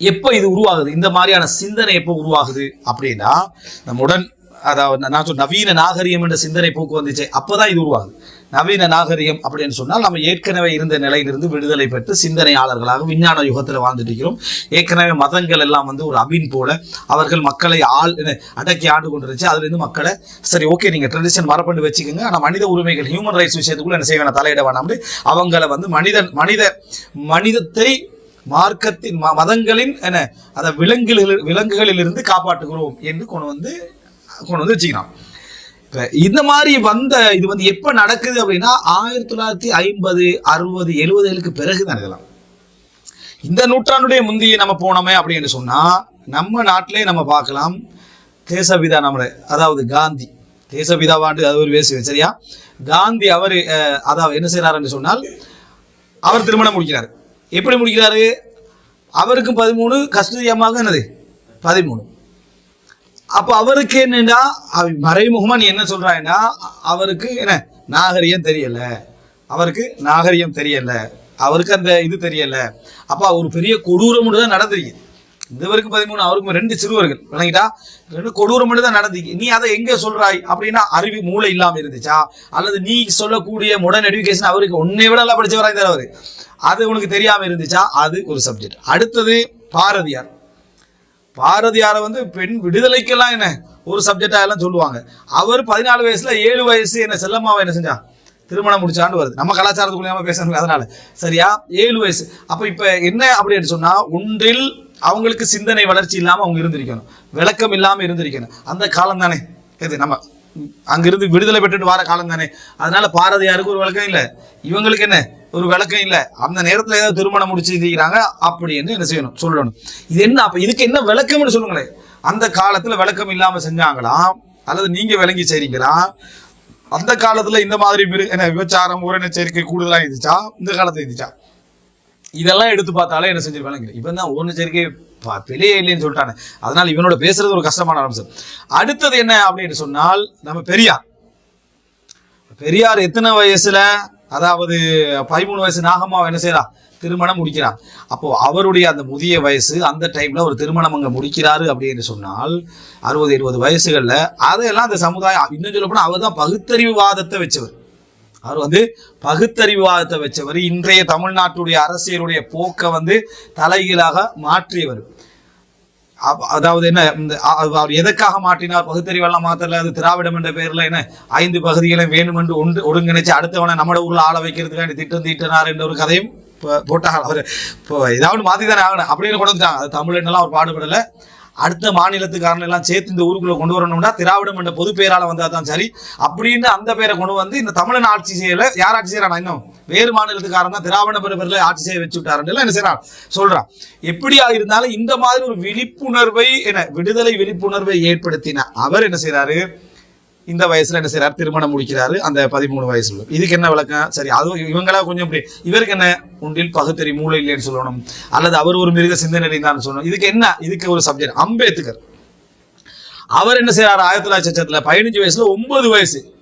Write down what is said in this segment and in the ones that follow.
எப்போ இது உருவாகுது? இந்த மாதிரியான சிந்தனை எப்போ உருவாகுது? அப்படின்னா நம்முடன் அதாவது நான் சொன்ன நவீன நாகரிகம் என்ற சிந்தனை போக்கு வந்துச்சு அப்போதான் இது உருவாகுது. நவீன நாகரிகம் அப்படின்னு சொன்னால் நம்ம ஏற்கனவே இருந்த நிலையிலிருந்து விடுதலை பெற்று சிந்தனையாளர்களாக விஞ்ஞான யுகத்தில் வாழ்ந்துட்டு இருக்கிறோம். ஏற்கனவே மதங்கள் எல்லாம் வந்து ஒரு அபின் போல அவர்கள் மக்களை ஆள் அடக்கி ஆண்டு கொண்டிருச்சு இருந்துச்சு அதுலேருந்து மக்களை சரி ஓகே நீங்கள் ட்ரெடிஷன் மரப்பண்டு வச்சுக்கோங்க. ஆனால் மனித உரிமைகள் ஹியூமன் ரைட்ஸ் விஷயத்துக்குள்ள என்ன செய்ய வேணாம் தலையிட வேணாம்னு அவங்கள வந்து மனிதன் மனித மனிதத்தை மார்க்கத்தின் ம- மதங்களின் என்ன அதை விலங்குகளில் விலங்குகளிலிருந்து காப்பாற்றுகிறோம் என்று கொண்டு வந்து கொண்டு வந்து வச்சுக்கிறான். இப்ப இந்த மாதிரி வந்த இது வந்து எப்ப நடக்குது அப்படின்னா ஆயிரத்தி தொள்ளாயிரத்தி ஐம்பது அறுபது எழுபதுகளுக்கு பிறகு தான் இதெல்லாம். இந்த நூற்றாண்டுடைய முந்தைய நம்ம போனோமே அப்படின்னு சொன்னா நம்ம நாட்டிலே நம்ம பார்க்கலாம் தேசபிதா நம்மளை அதாவது காந்தி. தேசபிதாவாண்டு அது ஒரு பேசுவேன் சரியா? காந்தி அவர் அதாவது என்ன செய்யறாருன்னு சொன்னால் அவர் திருமணம் முடிக்கிறார். எப்படி முடிக்கிறாரு? அவருக்கும் பதிமூணு கஸ்தூரி அம்மாவுக்கு என்னது? பதிமூணு. அப்போ அவருக்கு என்னன்னா அவன் மறைமுகமா நீ என்ன சொல்கிறாங்கன்னா அவருக்கு என்ன நாகரிகம் தெரியலை. அவருக்கு நாகரிகம் தெரியலை. அவருக்கு அந்த இது தெரியலை. அப்போ ஒரு பெரிய கொடூரம் தான் நடந்திருக்கு இவருக்கு பதிமூணு அவருக்கும் ரெண்டு சிறுவர்கள். விளங்கிட்டா ரெண்டு கொடூரம் தான் நடந்துச்சு நீ அதை எங்க சொல்றாய்? அப்படின்னா அறிவு மூளை இல்லாம இருந்துச்சா? அல்லது நீ சொல்லக்கூடிய முடன் எடுக்கேஷன் அவருக்கு உன்னை விட நல்லா படிச்சவரா இருந்தார் அவரு. அது உனக்கு தெரியாம இருந்துச்சா? அது ஒரு சப்ஜெக்ட் அடுத்தது பாரதியார். பாரதியாரை வந்து பெண் விடுதலைக்கெல்லாம் என்ன? ஒரு சப்ஜெக்டா எல்லாம் சொல்லுவாங்க. அவர் பதினாலு வயசுல ஏழு வயசு என்ன செல்லம்மாவை என்ன செஞ்சா திருமணம் முடிச்சாண்டு வருது. நம்ம கலாச்சாரத்துக்குள்ளாம பேசணும் அதனால. சரியா? ஏழு வயசு. அப்ப இப்ப என்ன அப்படின்னு சொன்னா ஒன்றில் அவங்களுக்கு சிந்தனை வளர்ச்சி இல்லாமல் அவங்க இருந்திருக்கணும். விளக்கம் இல்லாமல் இருந்திருக்கணும். அந்த காலம் தானே இது நம்ம அங்கிருந்து விடுதலை பெற்றுட்டு வர காலம் தானே அதனால பாரதியாருக்கு ஒரு விளக்கம் இல்லை. இவங்களுக்கு என்ன? ஒரு விளக்கம் இல்லை. அந்த நேரத்தில் ஏதாவது திருமணம் முடிச்சு இருக்கிறாங்க அப்படின்னு என்ன செய்யணும்? சொல்லணும். இது என்ன? அப்போ இதுக்கு என்ன விளக்கம்னு சொல்லுங்களேன். அந்த காலத்தில் விளக்கம் இல்லாமல் செஞ்சாங்களா? அல்லது நீங்கள் விளங்கி செய்றீங்களா? அந்த காலத்தில் இந்த மாதிரி விரு- என்ன விபச்சாரம் உரண சேர்க்கை கூடுதலாக இருந்துச்சா? இந்த காலத்தில் இருந்துச்சா? இதெல்லாம் எடுத்து பார்த்தாலே என்ன செஞ்சிருப்பாங்க இவன் தான் ஒன்று சேர்க்கை ப- இல்லைன்னு சொல்லிட்டானே. அதனால் இவனோட பேசுறது ஒரு கஷ்டமான அம்சம். அடுத்தது என்ன அப்படின்னு சொன்னால் நம்ம பெரியார். பெரியார் எத்தனை வயசுல அதாவது பதிமூணு வயசு நாகம்மா என்ன செய்யறா திருமணம் முடிக்கிறார் அப்போ அவருடைய அந்த முதிய வயசு அந்த டைம்ல ஒரு திருமணம் அங்கே முடிக்கிறாரு அப்படின்னு சொன்னால் அறுபது எழுபது வயசுகள்ல அதையெல்லாம் அந்த சமுதாயம் இன்னும் சொல்ல போனா அவர் தான் பகுத்தறிவுவாதத்தை வச்சவர். அவர் வந்து பகுத்தறிவாதத்தை வச்சவர். இன்றைய தமிழ்நாட்டுடைய அரசியலுடைய போக்கை வந்து தலைகீழாக மாற்றியவர். அதாவது என்ன இந்த அவர் எதற்காக மாற்றினார்? பகுத்தறிவெல்லாம் மாத்தல அது திராவிடம் என்ற பெயரில் என்ன ஐந்து பகுதிகளை வேணுமென்று ஒன்று ஒருங்கிணைச்சு அடுத்தவனை நம்ம ஊரில் ஆள வைக்கிறதுக்காண்டி திட்டம் தீட்டினார் என்ற ஒரு கதையும் போட்டாங்க. அவர் இப்போ ஏதாவது மாற்றி தானே ஆகணும் அப்படின்னு கொண்டு வந்துட்டாங்க. அது என்னெல்லாம் அவர் பாடுபடலை. அடுத்த மாநிலத்துக்காரன் எல்லாம் சேர்த்து இந்த ஊருக்குள்ள கொண்டு வரணும்னா திராவிடம் என்ற பொது பெயரால வந்தா தான் சரி. அப்படின்னு அந்த பேரை கொண்டு வந்து இந்த தமிழன் ஆட்சி செய்யல. யார் ஆட்சி செய்யறான் இன்னும்? வேறு மாநிலத்துக்காரன் தான் திராவிட பெற ஆட்சி செய்ய வச்சு விட்டாருன்னு என்ன செய்யறான்? சொல்றான். எப்படியா இருந்தாலும் இந்த மாதிரி ஒரு விழிப்புணர்வை என்ன விடுதலை விழிப்புணர்வை ஏற்படுத்தின அவர் என்ன செய்றாரு? இந்த வயசுல என்ன செய்யறாரு திருமணம் முடிக்கிறாரு. அந்த பதிமூணு வயசுல இதுக்கு என்ன விளக்கம்? சரி அது இவங்களா கொஞ்சம் இப்படி இவருக்கு என்ன? ஒன்றில் பகுத்தறி மூளை இல்லைன்னு சொல்லணும். அல்லது அவர் ஒரு மிருக சிந்தனை தான் சொல்லணும். இதுக்கு என்ன? இதுக்கு ஒரு சப்ஜெக்ட் அம்பேத்கர். அவர் என்ன செய்யறாரு ஆயிரத்தி தொள்ளாயிரத்தி சச்சத்துல பதினஞ்சு வயசுல ஒன்பது வயசு.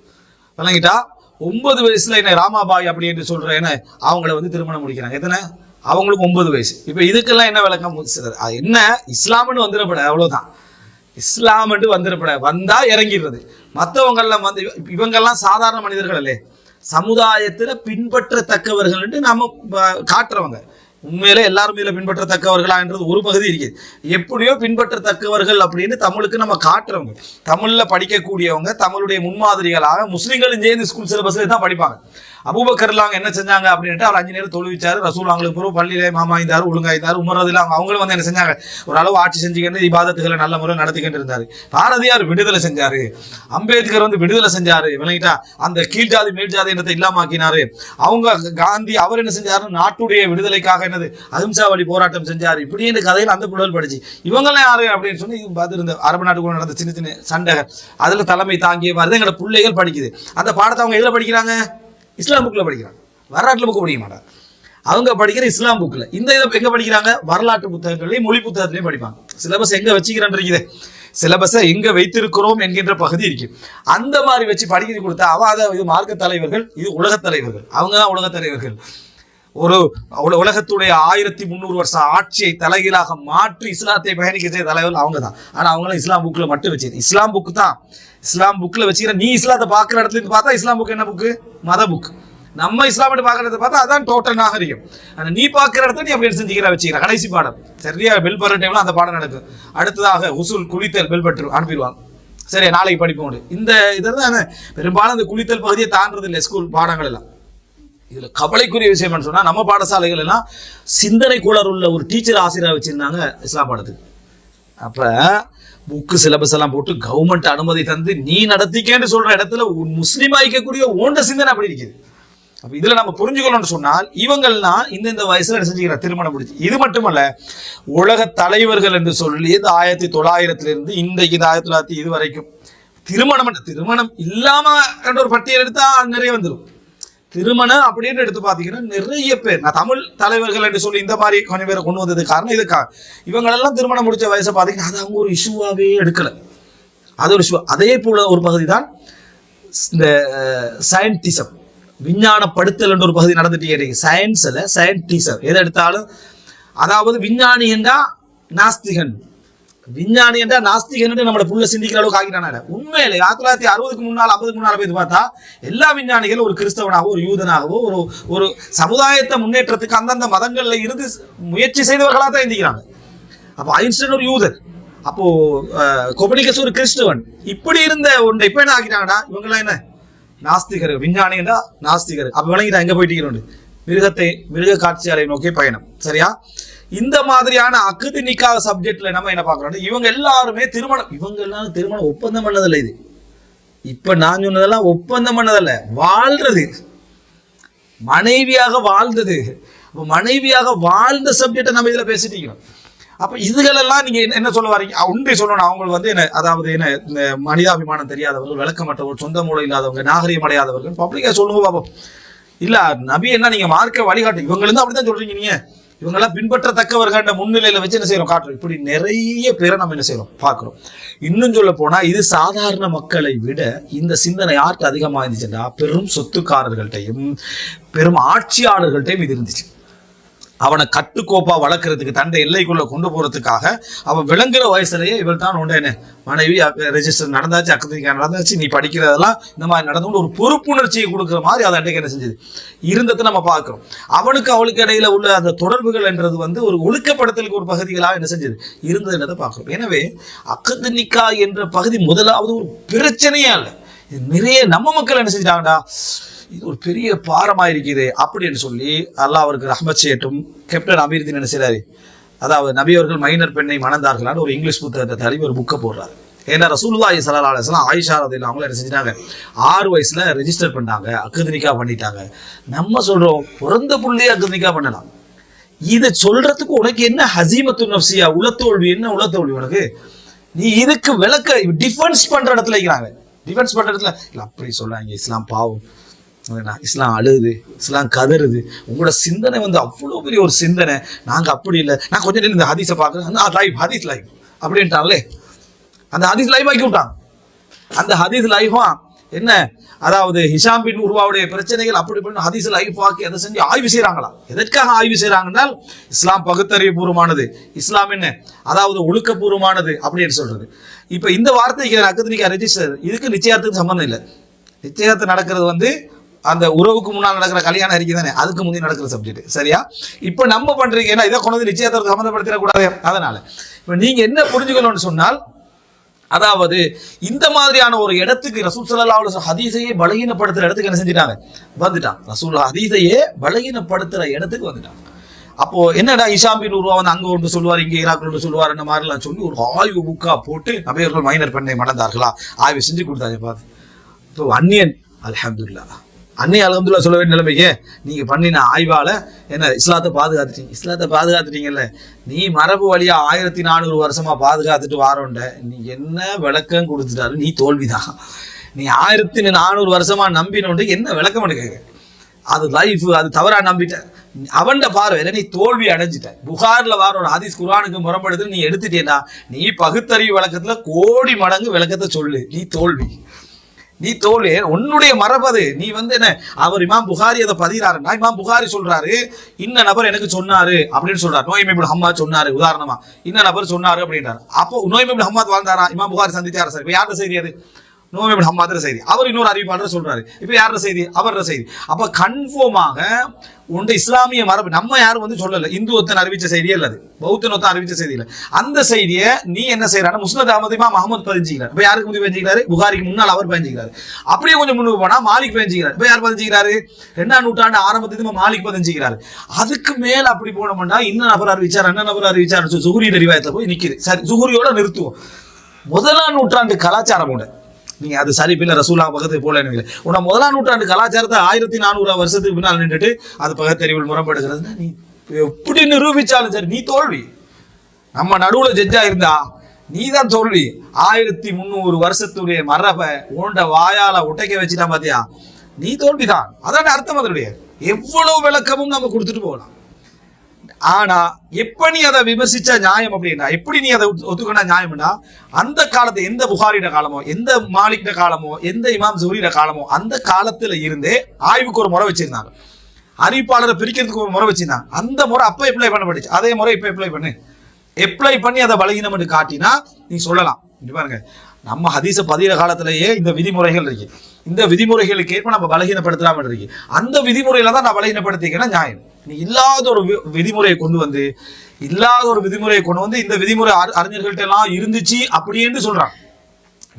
விளங்கிட்டா? ஒன்பது வயசுல என்ன ராமாபாய் அப்படி என்று சொல்ற என்ன அவங்கள வந்து திருமணம் முடிக்கிறாங்க. எத்தனை? அவங்களுக்கு ஒன்பது வயசு. இப்ப இதுக்கெல்லாம் என்ன விளக்கம்? அது என்ன? இஸ்லாம்னு வந்துடப்பட இஸ்லாம் என்று வந்துடப்பட வந்தா இறங்கிடுறது. மற்றவங்கெல்லாம் வந்து இவங்கெல்லாம் சாதாரண மனிதர்கள் அல்லே சமுதாயத்தில் பின்பற்றத்தக்கவர்கள் நம்ம காட்டுறவங்க. உண்மையிலே எல்லாருமே இதுல பின்பற்றத்தக்கவர்களான்றது ஒரு பகுதி இருக்குது. எப்படியோ பின்பற்றத்தக்கவர்கள் அப்படின்னு தமிழுக்கு நம்ம காட்டுறவங்க. தமிழில் படிக்கக்கூடியவங்க தமிழுடைய முன்மாதிரிகளாக முஸ்லீம்களும் சேர்ந்து ஸ்கூல் சிலபஸ்ல தான் படிப்பாங்க. அபுபக்கர்லாம் என்ன செஞ்சாங்க அப்படின்ட்டு அவர் அஞ்சு நேரம் தொழுவிச்சாரு ரசூல் அவங்களுக்கு பிறகு பள்ளியிலே மாமாய்ந்தார் ஒழுங்காய்ந்தார் உமரதில் அவங்க அவங்களும் வந்து என்ன செஞ்சாங்க? ஓரளவு ஆட்சி செஞ்சுக்கிட்டு இபாதத்துகளை நல்ல முறை நடத்திக்கிட்டு இருந்தாரு. பாரதியார் விடுதலை செஞ்சாரு. அம்பேத்கர் வந்து விடுதலை செஞ்சாரு. விளங்கிட்டா அந்த கீழ்ஜாதி மேல்ஜாதி இனத்தை இல்லாமாக்கினாரு. அவங்க காந்தி அவர் என்ன செஞ்சாரு நாட்டுடைய விடுதலைக்காக என்னது அஹிம்சா வழி போராட்டம் செஞ்சாரு. இப்படின்னு கதையில் அந்த புலல் படிச்சு இவங்கெல்லாம் யாரு அப்படின்னு சொல்லி பார்த்துருந்த இருந்த அரபு நாட்டுக்குள்ள நடந்த சின்ன சின்ன சண்டை அதுல தலைமை தாங்கிய மாதிரி தான் எங்களோட பிள்ளைகள் படிக்குது. அந்த பாடத்தை அவங்க எதில் படிக்கிறாங்க? இஸ்லாம் புக்கில் படிக்கிறாங்க. வரலாற்றுல புக்கு படிக்க மாட்டாங்க. அவங்க படிக்கிற இஸ்லாம் புக்கில் இந்த இதை எங்க படிக்கிறாங்க? வரலாற்று புத்தகங்களையும் மொழி புத்தகத்திலையும் படிப்பாங்க. சிலபஸ் எங்க வச்சுக்கிறேன் இருக்குது சிலபஸை எங்க வைத்திருக்கிறோம் என்கின்ற பகுதி இருக்கு. அந்த மாதிரி வச்சு படிக்கிறது கொடுத்தா அவாத அதை இது மார்க்க தலைவர்கள் இது உலகத் தலைவர்கள். அவங்க தான் உலகத் தலைவர்கள். ஒரு உலகத்துடைய ஆயிரத்தி முந்நூறு வருஷம் ஆட்சியை தலைகீழாக மாற்றி இஸ்லாத்தை பயணிக்க செய்த தலைவர் அவங்க தான் ஆனால் அவங்களும் இஸ்லாம் புக்கில் மட்டும் வச்சிரு இஸ்லாம் புக் தான். இஸ்லாம் புக்கில் வச்சுக்கிற நீ இஸ்லாத்தை பார்க்குற இடத்துல இருந்து பார்த்தா இஸ்லாம் புக் என்ன புக்கு மத புக் நம்ம இஸ்லாம் பார்க்கறத பார்த்தா அதான் டோட்டல் நாகரிகம். ஆனா நீ பார்க்குற இடத்துல நீ அப்படி செஞ்சுக்கிற வச்சுக்கிற. கடைசி பாடம். சரியா? பெல் படுற டைம்ல அந்த பாடம் நடக்கும் அடுத்ததாக உசூல் குளித்தல் பெல் பட்டு அனுப்பிடுவாங்க. சரி நாளைக்கு படிப்போம். இந்த இதெல்லாம் பெரும்பாலும் அந்த குளித்தல் பகுதியை தாண்டது இல்லை ஸ்கூல் பாடங்கள் எல்லாம். இதுல கவலைக்குரிய விஷயம் என்ன சொன்னா நம்ம பாடசாலைகள் எல்லாம் சிந்தனை கூலர் உள்ள ஒரு டீச்சர் ஆசிரியராக வச்சிருந்தாங்க இஸ்லாம் பாடத்துக்கு. அப்ப புக்கு சிலபஸ் எல்லாம் போட்டு கவர்மெண்ட் அனுமதி தந்து நீ நடத்திக்கேன்னு சொல்ற இடத்துல உன் முஸ்லீம் ஆயிக்கக்கூடிய ஓண்ட சிந்தனை அப்படி இருக்குது. அப்ப இதுல நம்ம புரிஞ்சுக்கணும்னு சொன்னால் இவங்கள்லாம் இந்த இந்த வயசுல செஞ்சுக்கிற திருமணம் முடிச்சு இது மட்டுமல்ல உலக தலைவர்கள் என்று சொல்லி இந்த ஆயிரத்தி தொள்ளாயிரத்துல இருந்து இன்றைக்கு இந்த ஆயிரத்தி தொள்ளாயிரத்தி இது வரைக்கும் திருமணம் திருமணம் இல்லாம ஒரு பட்டியல் எடுத்தா நிறைய வந்துடும் திருமணம் அப்படின்னு எடுத்து பார்த்தீங்கன்னா நிறைய பேர் நான் தமிழ் தலைவர்கள் என்று சொல்லி இந்த மாதிரி கொஞ்சம் பேரை கொண்டு வந்தது காரணம் இதுக்கா இவங்களெல்லாம் திருமணம் முடிச்ச வயசை பார்த்தீங்கன்னா அது அவங்க ஒரு இஷ்யூவாகவே எடுக்கல. அது ஒரு இஷ்யூ அதே போல ஒரு பகுதி தான் இந்த சயின்டிசம் விஞ்ஞானப்படுத்தல் என்ற ஒரு பகுதி நடந்துட்டு இருக்கு. சயின்ஸில் சயின்டிசம் எதை எடுத்தாலும் அதாவது விஞ்ஞானி என்றால் நாஸ்திகன். விஞ்ஞானி என்றா நாஸ்திகன் என்று நம்மளோட புள்ள சிந்திக்கிற அளவுக்கு ஆகிட்டான உண்மையில ஆயிரத்தி தொள்ளாயிரத்தி அறுபதுக்கு முன்னால் ஐம்பதுக்கு முன்னால் போய் பார்த்தா எல்லா விஞ்ஞானிகளும் ஒரு கிறிஸ்தவனாகவோ ஒரு யூதனாகவோ ஒரு ஒரு சமுதாயத்தை முன்னேற்றத்துக்கு அந்தந்த மதங்கள்ல இருந்து முயற்சி செய்தவர்களாக தான் எந்திக்கிறாங்க அப்போ ஐன்ஸ்டைன் ஒரு யூதர் அப்போ அஹ், ஒரு கிறிஸ்துவன். இப்படி இருந்த ஒன்று இப்ப என்ன ஆக்கிட்டாங்கடா? இவங்கெல்லாம் என்ன? நாஸ்திகர் விஞ்ஞானிடா நாஸ்திகர். அப்ப விளங்கிட்டா எங்க போயிட்டு மிருகத்தை மிருக காட்சியாலை நோக்கி பயணம். சரியா? இந்த மாதிரியான அக்குது நிக்காக சப்ஜெக்ட்ல நம்ம என்ன பார்க்கறோம் இவங்க எல்லாருமே திருமணம் இவங்க எல்லாரும் திருமணம் ஒப்பந்தம் பண்ணதில்லை இது. இப்ப நான் சொன்னதெல்லாம் ஒப்பந்தம் பண்ணதில்ல வாழ்றது. மனைவியாக வாழ்ந்தது. மனைவியாக வாழ்ந்த சப்ஜெக்டை நம்ம இதுல பேசிட்டீங்க அப்ப இதுகளெல்லாம் நீங்க என்ன- என்ன சொல்ல வரீங்க? உண்மை சொல்லணும் அவங்க வந்து என்ன அதாவது என்ன இந்த மனிதாபிமானம் தெரியாதவர்கள் விளக்கமற்றவர்கள் சொந்த மூளை இல்லாதவங்க நாகரிகம் அடையாதவர்கள் பப்ளிக்கா சொல்லுங்க பாப்போம். இல்ல நபி என்ன நீங்க மார்க்க வழிகாட்டு இருந்து அப்படிதான் சொல்றீங்க நீங்க. இவங்கெல்லாம் பின்பற்றத்தக்கவர்கள் முன்னிலையில வச்சு என்ன செய்யறோம்? காட்டுறோம். இப்படி நிறைய பேரை நம்ம என்ன செய்யறோம்? பார்க்கிறோம். இன்னும் சொல்ல போனா இது சாதாரண மக்களை விட இந்த சிந்தனை யாருக்கு அதிகமா இருந்துச்சுன்னா பெரும் சொத்துக்காரர்கள்ட்டையும் பெரும் ஆட்சியாளர்கள்ட்டையும் இது இருந்துச்சு. அவனை கட்டுக்கோப்பா வளர்க்கறதுக்கு தண்டை எல்லைக்குள்ள கொண்டு போறதுக்காக அவன் விளங்குற வயசுலயே இவள் தான் உண்டு என்ன மனைவி ரெஜிஸ்டர் நடந்தாச்சு அக்கத்திரிக்கா நடந்தாச்சு நீ படிக்கிறதெல்லாம் இந்த மாதிரி நடந்து ஒரு பொறுப்புணர்ச்சியை கொடுக்குற மாதிரி அதை அன்றைக்கு என்ன செஞ்சது? இருந்ததை நம்ம பார்க்கிறோம். அவனுக்கு அவளுக்கு இடையில உள்ள அந்த தொடர்புகள் என்றது வந்து ஒரு ஒழுக்கப்படுத்தலுக்கு ஒரு பகுதிகளாக என்ன செஞ்சது? இருந்தது என்றதை பார்க்கிறோம். எனவே அக்கத்து நிக்கா என்ற பகுதி முதலாவது ஒரு பிரச்சனையே இல்லை நிறைய நம்ம மக்கள் என்ன செஞ்சிட்டாங்கடா? இது ஒரு பெரிய பாரமா இருக்குது அப்படின்னு சொல்லி அல்லாஹ் அவருக்கு ரஹ்மத் கேப்டன் அமீர்தீன் என்ன செய்றாரு? அதாவது நபி அவர்கள் மைனர் பெண்ணை மணந்தார்களான்னு ஒரு இங்கிலீஷ் புத்தகத்தை தழுவி ஒரு புக்கை போடுறாரு. ஏன்னா ரசூல்லா சலா அலிஸ்லாம் ஆயிஷா ரதில் அவங்கள என்ன செஞ்சிட்டாங்க? ஆறு வயசுல ரெஜிஸ்டர் பண்ணாங்க அக்குதினிக்கா பண்ணிட்டாங்க. நம்ம சொல்றோம் பிறந்த புள்ளையே அக்குதினிக்கா பண்ணலாம். இதை சொல்றதுக்கு உனக்கு என்ன ஹசீமத்து நப்சியா உளத்தோல்வி என்ன உளத்தோல்வி உனக்கு? நீ இதுக்கு விளக்க டிஃபென்ஸ் பண்ற இடத்துல இருக்கிறாங்க டிஃபென்ஸ் பண்ற இடத்துல இல்லை அப்படி சொல்றாங்க இஸ்லாம் பாவம். இஸ்லாம் அழுது இஸ்லாம் கதறுது. உங்களோட சிந்தனை வந்து அவ்வளோ பெரிய ஒரு சிந்தனை. நாங்கள் அப்படி இல்லை. நான் கொஞ்ச நேரம் இந்த ஹதீஸை பார்க்குறேன். லைஃப் ஹதீஸ் லைஃப் அப்படின்ட்டாங்களே? அந்த ஹதீஸ் லைஃப் ஆக்கி விட்டாங்க. அந்த ஹதீஸ் லைஃபா என்ன? அதாவது ஹிஷாம் பின் உருவாவுடைய பிரச்சனைகள் அப்படி பண்ணி ஹதீஸ் லைஃப் ஆக்கி அதை செஞ்சு ஆய்வு செய்கிறாங்களா எதற்காக ஆய்வு செய்கிறாங்கன்னா இஸ்லாம் பகுத்தறிவு பூர்வமானது இஸ்லாம் என்ன? அதாவது ஒழுக்கப்பூர்வமானது அப்படின்னு சொல்றது. இப்போ இந்த வார்த்தைக்கு அக்கத்திரிக்கா ரெஜிஸ்டர் இதுக்கு நிச்சயத்துக்கு சம்மந்தம் இல்லை. நிச்சயத்தை நடக்கிறது வந்து அந்த உறவுக்கு முன்னால் நடக்கிற கல்யாணம் அறிக்கை தானே? அதுக்கு முந்தைய நடக்கிற சப்ஜெக்ட் சரியா? இப்போ நம்ம பண்றீங்க ஏன்னா இதை கொண்டு வந்து நிச்சயத்தை சம்மந்தப்படுத்திடக்கூடாது அதனால இப்போ நீங்க என்ன புரிஞ்சுக்கணும்னு சொன்னால் அதாவது இந்த மாதிரியான ஒரு இடத்துக்கு ரசூல் சல்லா அலைஹி ஹதீஸையே பலகீனப்படுத்துற இடத்துக்கு என்ன செஞ்சிட்டாங்க? வந்துட்டான். ரசூல் ஹதீஸையே பலகீனப்படுத்துற இடத்துக்கு வந்துட்டான். அப்போ என்னடா இஷாம்பின் உருவா வந்து அங்க ஒன்று சொல்லுவார் இங்கே ஈராக் ஒன்று சொல்லுவார் அந்த மாதிரிலாம் சொல்லி ஒரு ஆய்வு புக்கா போட்டு நபியர்கள் மைனர் பெண்ணை மடந்தார்களா ஆய்வு செஞ்சு கொடுத்தாங்க பார்த்து இப்போ அந்நியன் அல்ஹம்துலில்லாஹ். அன்னை அலகம்துல்லா சொல்ல வேண்டிய நிலைமைக்கு நீங்கள் பண்ணின ஆய்வால் என்ன இஸ்லாத்தை பாதுகாத்துட்டீங்க. இஸ்லாத்தை பாதுகாத்துட்டீங்கல்ல. நீ மரபு வழியாக ஆயிரத்தி நானூறு வருஷமாக பாதுகாத்துட்டு வாரோண்ட நீ என்ன விளக்கம் கொடுத்துட்டாரு நீ தோல்விதான். நீ ஆயிரத்தி நானூறு வருஷமாக நம்பினோண்டு என்ன விளக்கம் எடுக்க அது லைஃப் அது தவறா நம்பிட்ட. அவன்ட பார்வையில நீ தோல்வி அடைஞ்சிட்ட. புகார்ல வாரோட ஒரு ஹதீஸ் குர்ஆனுக்கு நீ எடுத்துட்டேன்னா நீ பகுத்தறிவு விளக்கத்துல கோடி மடங்கு விளக்கத்தை சொல்லு. நீ தோல்வி. நீ தோல்வி உன்னுடைய மரபது நீ வந்து என்ன அவர் இமாம் புகாரி அதை பதிகிறாருன்னா இமாம் புகாரி சொல்றாரு. இன்ன நபர் எனக்கு சொன்னாரு அப்படின்னு சொல்றாரு. நோய் மேபுல் ஹம்மாத் சொன்னாரு உதாரணமா. இன்ன நபர் சொன்னாரு அப்படின்றாரு. அப்போ நோய் மேபுல் ஹம்மாத் வாழ்ந்தாரா? இமாம் புகாரி சந்தித்தாரா சார்? இப்போ யார்கிட்ட செய்தி அது? நோய் ஹம்மாத்திர செய்தி. அவர் இன்னொரு அறிவிப்பாளர் சொல்றாரு. இப்போ யாரோட செய்தி? அவர செய்தி. அப்ப கன்ஃபார்மாக உண்ட இஸ்லாமிய மரபு. நம்ம யாரும் வந்து சொல்லல. இந்துவத்தன் அறிவிச்ச செய்தியே இல்லாது பௌத்தன் ஒத்தன் அறிவிச்ச செய்தி இல்ல. அந்த செய்தியை நீ என்ன செய்யறாரு முஸ்லத் அகமது இமாம் முகமது பதிஞ்சுக்கிறார். இப்ப யாருக்கு முந்தி பதிஞ்சுக்கிறாரு? புகாரிக்கு முன்னால் அவர் பதிஞ்சுக்கிறாரு. அப்படியே கொஞ்சம் முன்னுக்கு போனா மாலிக் பதிஞ்சுக்கிறார். இப்ப யார் பதிஞ்சுக்கிறாரு? ரெண்டாம் நூற்றாண்டு ஆரம்பத்துக்கு நம்ம மாலிக் பதிஞ்சுக்கிறாரு. அதுக்கு மேல அப்படி போனோம்னா இன்னும் நபர் அறிவிச்சார் அண்ணன் நபர் அறிவிச்சார். சுகுரி ரிவாயத்துல போய் நிக்குது. சரி சுகுரியோட நிறுத்துவோம். முதலாம் நூற்றாண்டு கலாச்சாரம் உண்டு. நீங்க அது சரி பின்ன ரசூலா பக்கத்து போல எனக்கு உன முதலாம் நூற்றாண்டு கலாச்சாரத்தை ஆயிரத்தி நானூறு வருஷத்துக்கு பின்னால் நின்றுட்டு அது பகத்தறிவில் முரண்படுகிறதுனா நீ எப்படி நிரூபிச்சாலும் சரி நீ தோல்வி. நம்ம நடுவுல ஜட்ஜா இருந்தா நீ தான் தோல்வி. ஆயிரத்தி முந்நூறு வருஷத்துடைய மரபை உண்ட வாயால உடைக்க வச்சுட்டா பாத்தியா? நீ தோல்விதான். அதான் அர்த்தம் அதனுடைய? எவ்வளவு விளக்கமும் நம்ம கொடுத்துட்டு போகலாம். ஆனா எப்ப நீ அதை விமர்சிச்சா நியாயம் அப்படின்னா எப்படி நீ அதை ஒத்துக்கினா நியாயம்னா அந்த காலத்து எந்த புகாரிட காலமோ எந்த மாலிக்கிட காலமோ எந்த இமாம் ஜூரிட காலமோ அந்த காலத்துல இருந்தே ஆய்வுக்கு ஒரு முறை வச்சிருந்தாங்க. அறிவிப்பாளரை பிரிக்கிறதுக்கு ஒரு முறை வச்சிருந்தாங்க. அந்த முறை அப்ப பண்ண பண்ணப்பட்டுச்சு. அதே முறை இப்ப அப்ளை பண்ணு. எப்ளை பண்ணி அதை பலகீனம் காட்டினா நீ சொல்லலாம். பாருங்க. நம்ம ஹதீச பதிகிற காலத்திலேயே இந்த விதிமுறைகள் இருக்கு. இந்த விதிமுறைகளுக்கு ஏற்ப நம்ம பலகீனப்படுத்தலாம இருக்கு. அந்த விதிமுறையில தான் நான் பலகீனப்படுத்திக்கிறேன் நியாயம். இல்லாத ஒரு வி- விதிமுறையை கொண்டு வந்து இல்லாத ஒரு விதிமுறையை கொண்டு வந்து இந்த விதிமுறை அறிஞர்கள்ட்ட எல்லாம் இருந்துச்சு அப்படின்னு சொல்றான்.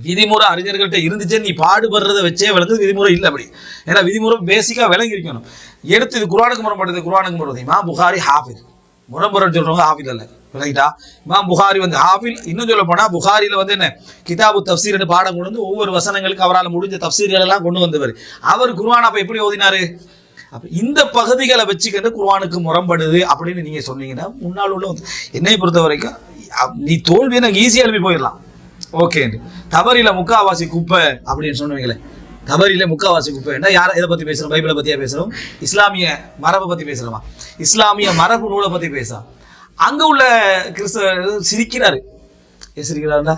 விதிமுறை அறிஞர்கள்ட்ட இருந்துச்சு நீ பாடுபடுறதை வச்சே விளங்குது விதிமுறை இல்லை அப்படி. ஏன்னா விதிமுறை பேசிக்கா விளங்கி இருக்கணும். எடுத்து இது குரானுக்கு முரண்படுது குரானுக்கு முரண்படுது இமாம் புகாரி ஹாஃபில் முரண்புறம் சொல்றவங்க ஹாஃபில் அல்ல. விளங்கிட்டா இமாம் புகாரி வந்து ஹாஃபில் இன்னும் சொல்ல போனா புகாரில வந்து என்ன? கிதாபு தப்சீர்னு பாடம் கொண்டு வந்து ஒவ்வொரு வசனங்களுக்கு அவரால் முடிஞ்ச தப்சீர்கள் எல்லாம் கொண்டு வந்தவர். அவர் குருவான் அப்ப எப்படி ஓதினாரு? இந்த பகுதிகளை வச்சுக்கிட்டு குர்வானுக்கு முரம்படுது அப்படின்னு நீங்க சொன்னீங்கன்னா முன்னால் உள்ள என்னை பொறுத்த வரைக்கும் நீ தோல்வியை நாங்கள் ஈஸியாக எழுப்பி போயிடலாம். ஓகே தவறில முக்காவாசி குப்பை அப்படின்னு சொன்னீங்களே. தவறில முக்காவாசி குப்பை என்ன? யார எதை பத்தி பேசுறோம்? பைபிளை பத்தியா பேசுறோம்? இஸ்லாமிய மரபை பத்தி பேசுறோமா? இஸ்லாமிய மரபு நூலை பத்தி பேசுறோம் அங்க உள்ள கிறிஸ்தவர் சிரிக்கிறாரு. ஏன் சிரிக்கிறாருன்னா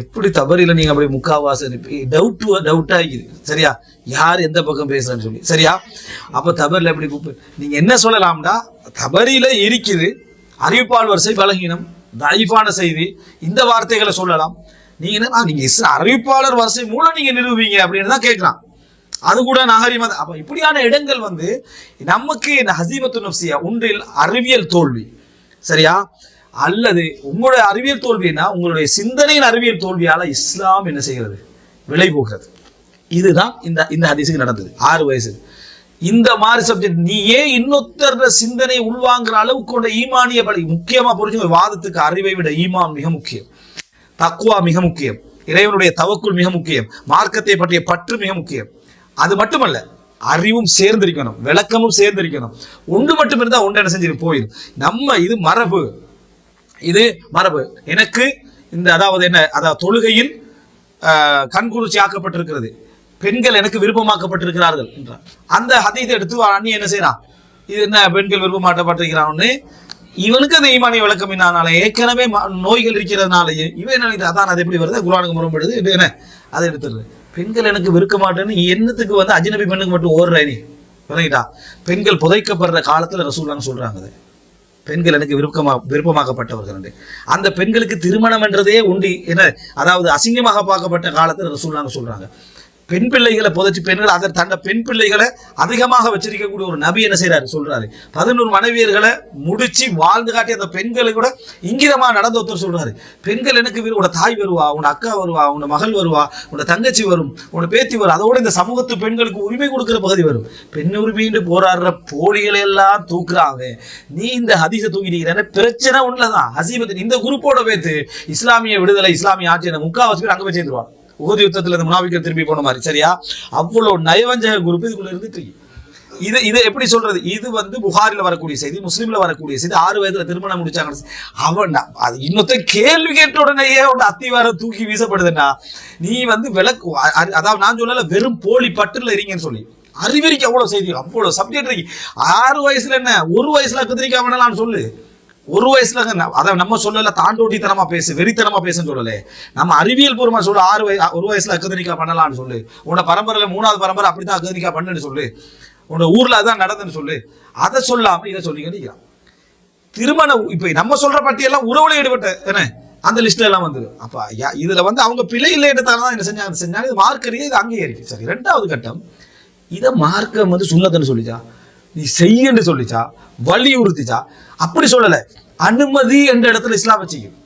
எப்படி தவறில நீங்க அப்படி முக்காவாசி டவுட் டவுட் ஆகிது சரியா? யார் எந்த பக்கம் பேசுறேன்னு சொல்லி. சரியா? அப்ப தவறில் எப்படி கூப்பிட்டு நீங்க என்ன சொல்லலாம்டா? தவறில இருக்குது. அறிவிப்பால் வரிசை பலகீனம் தயிஃபான செய்தி இந்த வார்த்தைகளை சொல்லலாம். நீங்க என்ன நீங்க அறிவிப்பாளர் வரிசை மூலம் நீங்க நிரூபிங்க அப்படின்னு தான் கேட்கலாம் அது கூட நாகரிகமா தான். அப்ப இப்படியான இடங்கள் வந்து நமக்கு இந்த ஹசீமத்து நப்சியா ஒன்றில் அறிவியல் தோல்வி. சரியா? அல்லது உங்களுடைய அறிவியல் தோல்வினா உங்களுடைய சிந்தனையின் அறிவியல் தோல்வியால இஸ்லாம் என்ன செய்கிறது? விலை போகிறது. இதுதான் இந்த இந்த ஹதீஸுக்கு நடந்தது. ஆறு வயசு. இந்த மாதிரி சப்ஜெக்ட் நீ ஏன் இன்னொருத்தர சிந்தனை உள்வாங்குற அளவுக்கு கொண்ட ஈமானிய படி முக்கியமா புரிஞ்சு வாதத்துக்கு அறிவை விட ஈமான் மிக முக்கியம். தக்குவா மிக முக்கியம். இறைவனுடைய தவக்குள் மிக முக்கியம். மார்க்கத்தை பற்றிய பற்று மிக முக்கியம். அது மட்டுமல்ல அறிவும் சேர்ந்திருக்கணும். விளக்கமும் சேர்ந்திருக்கணும். ஒன்று மட்டும் இருந்தா ஒன்று என்ன செஞ்சிரு? போயிடும் நம்ம இது மரபு. இது மரபு. எனக்கு இந்த அதாவது என்ன அதாவது தொழுகையில் கண்குளிர்ச்சி ஆக்கப்பட்டிருக்கிறது. பெண்கள் எனக்கு விருப்பமாக்கப்பட்டிருக்கிறார்கள் என்றார். அந்த ஹதீத்தை எடுத்து அண்ணி என்ன செய்யறான் இது என்ன பெண்கள் விருப்பமாக்கப்பட்டிருக்கிறான்னு? இவனுக்கு அந்த ஈமானிய விளக்கம் என்னால ஏற்கனவே ம- நோய்கள் இருக்கிறதுனாலயே இவன் என்ன நினைக்கிறான், அதான் அது எப்படி வருது? குரானுக்கு முரம்படுது இது என்ன? அதை எடுத்துடுது பெண்கள் எனக்கு விருக்க மாட்டேன்னு என்னத்துக்கு வந்து அஜினபி பெண்ணுக்கு மட்டும் ஓடுற நீ விளங்கிட்டா? பெண்கள் புதைக்கப்படுற காலத்துல ரசூலான்னு சொல்றாங்க பெண்கள் எனக்கு விருப்பமா விருப்பமாக்கப்பட்டவர்கள் என்று. அந்த பெண்களுக்கு திருமணம் என்றதே உண்டு. என்ன? அதாவது அசிங்கமாக பார்க்கப்பட்ட காலத்தில் ரசூல்லாங்க சொல்றாங்க. பெண் பிள்ளைகளை புதைச்சு பெண்கள் அதை தன்னை பெண் பிள்ளைகளை அதிகமாக வச்சிருக்கக்கூடிய ஒரு நபி என்ன செய்யறாரு சொல்றாரு. பதினோரு மனைவியர்களை முடிச்சு வாழ்ந்து காட்டி அந்த பெண்களை கூட இங்கிதமா நடந்த ஒருத்தர் சொல்றாரு. பெண்கள் எனக்கு விரு- உன்னோட தாய் வருவா உன்னோட அக்கா வருவா உன்னோட மகள் வருவா உன்னோட தங்கச்சி வரும் உன்னோட பேத்தி வரும். அதோட இந்த சமூகத்து பெண்களுக்கு உரிமை கொடுக்கிற பகுதி வரும். பெண் உரிமைன்னு போராடுற போலிகளை எல்லாம் தூக்குறாங்க. நீ இந்த ஹதீச தூக்கிட்டீங்க. பிரச்சனை ஒண்ணுலதான். ஹசீபத்தின் இந்த குரூப்போட பேத்து இஸ்லாமிய விடுதலை இஸ்லாமிய ஆட்சி முக்காவாசி பேர் அங்க போய் சேர்ந்துருவாங்க. உகுதி யுத்தத்துல இருந்து முனாபிக்கர் திரும்பி போன மாதிரி. சரியா? அவ்வளவு நயவஞ்சக குரூப் இதுக்குள்ள இருந்துட்டு இது இது எப்படி சொல்றது? இது வந்து புகாரில வரக்கூடிய செய்தி முஸ்லீம்ல வரக்கூடிய செய்தி ஆறு வயதுல திருமணம் முடிச்சாங்க அவன் அது இன்னொத்த கேள்வி கேட்ட உடனேயே அவன் அத்திவாரம் தூக்கி வீசப்படுதுன்னா நீ வந்து விளக்கு அதாவது நான் சொல்லல வெறும் போலி பட்டுல இருங்கன்னு சொல்லி. அறிவறிக்கு அவ்வளவு செய்தி அவ்வளவு சப்ஜெக்ட் இருக்கு. ஆறு வயசுல என்ன? ஒரு வயசுல கத்திரிக்காய் வேணாலும் சொல்லு. ஒரு வயசுல அதை நம்ம சொல்லல தாண்டோட்டித்தனமா பேசு வெறித்தனமா பேசுன்னு சொல்லலே. நம்ம அறிவியல் பூர்வமா சொல்லு ஆறு வயசு ஒரு வயசுல அக்கதனிக்கா பண்ணலாம்னு சொல்லு. உன்னோட பரம்பரையில மூணாவது பரம்பரை அப்படிதான் அக்கதனிக்கா பண்ணுன்னு சொல்லு. உன்னோட ஊர்ல அதான் நடந்துன்னு சொல்லு. அதை சொல்லாம இதை சொல்லி நிக்கிறான். திருமண இப்ப நம்ம சொல்ற பட்டியெல்லாம் உறவுல ஈடுபட்ட என்ன? அந்த லிஸ்ட்ல எல்லாம் வந்துரு அப்ப இதுல வந்து அவங்க பிழை இல்லைன்றதால தான் என்ன செஞ்சாங்க செஞ்சாங்க. இது மார்க்கறியே இது இருக்கு சரி ரெண்டாவது கட்டம் இதை மார்க்கம் வந்து சுண்ணத்துன்னு சொல்லிச்சா? நீ செய்யன்னு சொல்லிச்சா வலியுறுத்திச்சா அப்படி சொல்லல. அனுமதி என்ற இடத்துல இஸ்லாம் செய்யும்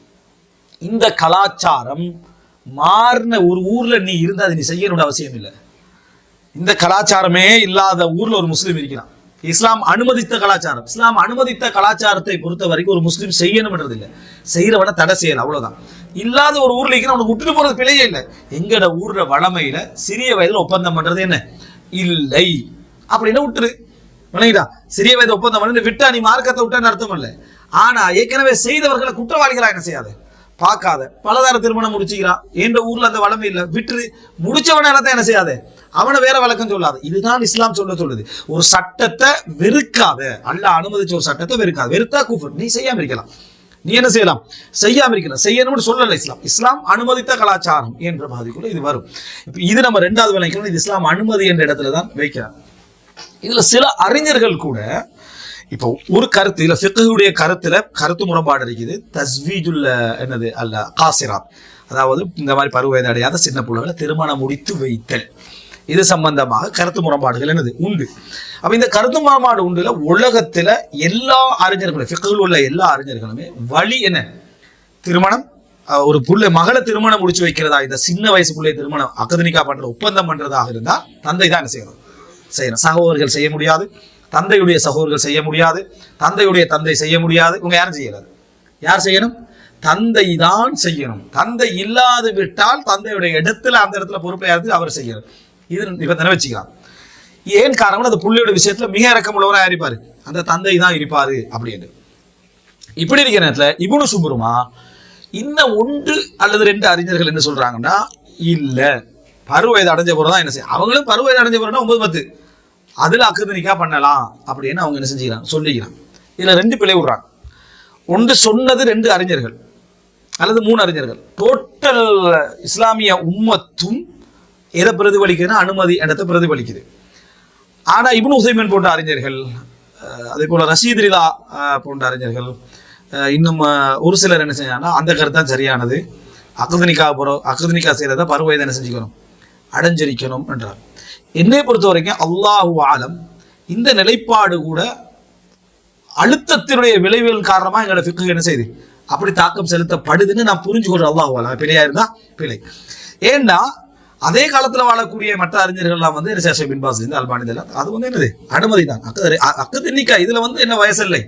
இந்த கலாச்சாரம் மாறின ஒரு ஊர்ல நீ இருந்தா அது நீ செய்யணுட அவசியம் இல்லை. இந்த கலாச்சாரமே இல்லாத ஊர்ல ஒரு முஸ்லீம் இருக்கிறான். இஸ்லாம் அனுமதித்த கலாச்சாரம். இஸ்லாம் அனுமதித்த கலாச்சாரத்தை பொறுத்த வரைக்கும் ஒரு முஸ்லீம் செய்யணும்ன்றது இல்லை. செய்யறவன தடை செய்யல அவ்வளவுதான். இல்லாத ஒரு ஊர்ல இருக்கிற அவனுக்கு விட்டுட்டு போறது பிழையே இல்லை. எங்கட ஊர்ல வளமையில சிறிய வயதுல ஒப்பந்தம் பண்றது என்ன? இல்லை. அப்படின்னு விட்டுரு? விளங்கிடா சிறிய வயது ஒப்பந்தம் பண்ணி விட்டா நீ மார்க்கத்தை விட்டான்னு அர்த்தம் இல்லை ஆனா ஏற்கனவே செய்தவர்களை குற்றவாளிகளா என்ன செய்யாத? பார்க்காத. பலதார திருமணம் முடிச்சுக்கிறான் என்ற ஊர்ல அந்த வளமை இல்லை. விட்டுரு. முடிச்சவன எல்லாத்தையும் என்ன செய்யாத? அவனை வேற வழக்கம் சொல்லாது. இதுதான் இஸ்லாம் சொல்ல சொல்லுது. ஒரு சட்டத்தை வெறுக்காத. அல்ல அனுமதிச்ச ஒரு சட்டத்தை வெறுக்காது. வெறுத்தா கூப்பிடு நீ செய்யாம இருக்கலாம். நீ என்ன செய்யலாம்? செய்யாம இருக்கலாம். செய்யணும்னு சொல்லல இஸ்லாம். இஸ்லாம் அனுமதித்த கலாச்சாரம் என்ற பாதிக்குள்ள இது வரும். இது நம்ம ரெண்டாவது விளைக்கணும் இது இஸ்லாம் அனுமதி என்ற இடத்துல தான் வைக்கிறார். இதுல சில அறிஞர்கள் கூட இப்போ ஒரு கருத்து இல்ல ஃபிக்குடைய கருத்துல கருத்து முரண்பாடு இருக்குது. தஸ்வீஜுல்ல என்னது அல்ல காசிராத். அதாவது இந்த மாதிரி பருவயது அடையாத சின்ன பிள்ளைகளை திருமணம் முடித்து வைத்தல். இது சம்பந்தமாக கருத்து முரண்பாடுகள் என்னது உண்டு. அப்போ இந்த கருத்து முரண்பாடு உண்டுல உலகத்துல எல்லா அறிஞர்களும் ஃபிக்ஹுல் உள்ள எல்லா அறிஞர்களுமே வழி என்ன? திருமணம். ஒரு புள்ள மகளை திருமணம் முடிச்சு வைக்கிறதா இந்த சின்ன வயசு பிள்ளை திருமணம் அகதனிக்கா பண்ற ஒப்பந்தம் பண்றதாக இருந்தால் தந்தை தான் என்ன செய்யணும்? செய்யணும் சகோதரர்கள் செய்ய முடியாது. தந்தையுடைய சகோதரர்கள் செய்ய முடியாது. தந்தையுடைய தந்தை செய்ய முடியாது. இவங்க யாரும் செய்யறாது? யார் செய்யணும்? தந்தை தான் செய்யணும். தந்தை இல்லாது விட்டால் தந்தையுடைய இடத்துல அந்த இடத்துல பொறுப்பை யாருக்கு அவர் செய்யணும். இது நிபந்தனை வச்சுக்கலாம். ஏன் காரணம் அந்த புள்ளியோட விஷயத்துல மிக இறக்கம் உள்ளவராக இருப்பாரு? அந்த தந்தை தான் இருப்பாரு அப்படின்னு. இப்படி இருக்கிற நேரத்துல இபுனு சுபுருமா இன்னும் ஒன்று அல்லது ரெண்டு அறிஞர்கள் என்ன சொல்றாங்கன்னா இல்லை. பருவயது அடைஞ்ச பிறகு தான் என்ன செய்யும் அவங்களும் பருவயது அடைஞ்ச பிறகு ஒன்பது பத்து. அதில் அக்குதனிக்கா பண்ணலாம் அப்படின்னு அவங்க என்ன செஞ்சுக்கிறாங்க? சொல்லிக்கிறாங்க. இதில் ரெண்டு பிழை விடுறாங்க. ஒன்று சொன்னது ரெண்டு அறிஞர்கள். அல்லது மூணு அறிஞர்கள். டோட்டல் இஸ்லாமிய உம்மத்தும் எதை பிரதிபலிக்குதுன்னா அனுமதி இடத்தை பிரதிபலிக்குது. ஆனால் இப்னு உசைமன் போன்ற அறிஞர்கள் அதே போல் ரஷீத் ரிலா போன்ற அறிஞர்கள் இன்னும் ஒரு சிலர் என்ன செஞ்சாங்கன்னா அந்த கருத்து தான் சரியானது. அக்கதனிக்கா போகிறோம் அக்கதனிக்கா செய்கிறத பருவ என்ன செஞ்சுக்கணும்? அடைஞ்சிருக்கணும் என்றார். என்னை பொறுத்த வரைக்கும் அல்லாஹு ஆலம் இந்த நிலைப்பாடு கூட அழுத்தத்தினுடைய விளைவுகள் காரணமாக எங்களோட ஃபிக்கு என்ன செய்யுது அப்படி தாக்கம் செலுத்தப்படுதுன்னு நான் புரிஞ்சுக்கொள்றேன் அல்லாஹ் ஆலம் பிழையா இருந்தா பிழை. ஏன்னா அதே காலத்தில் வாழக்கூடிய மற்ற அறிஞர்கள்லாம் வந்து என்ன பின் பாஸ் இந்த அல்பானி அது வந்து என்னது? அனுமதி தான். அக்கது அக்கது நிக்கா இதுல வந்து என்ன வயசில்லை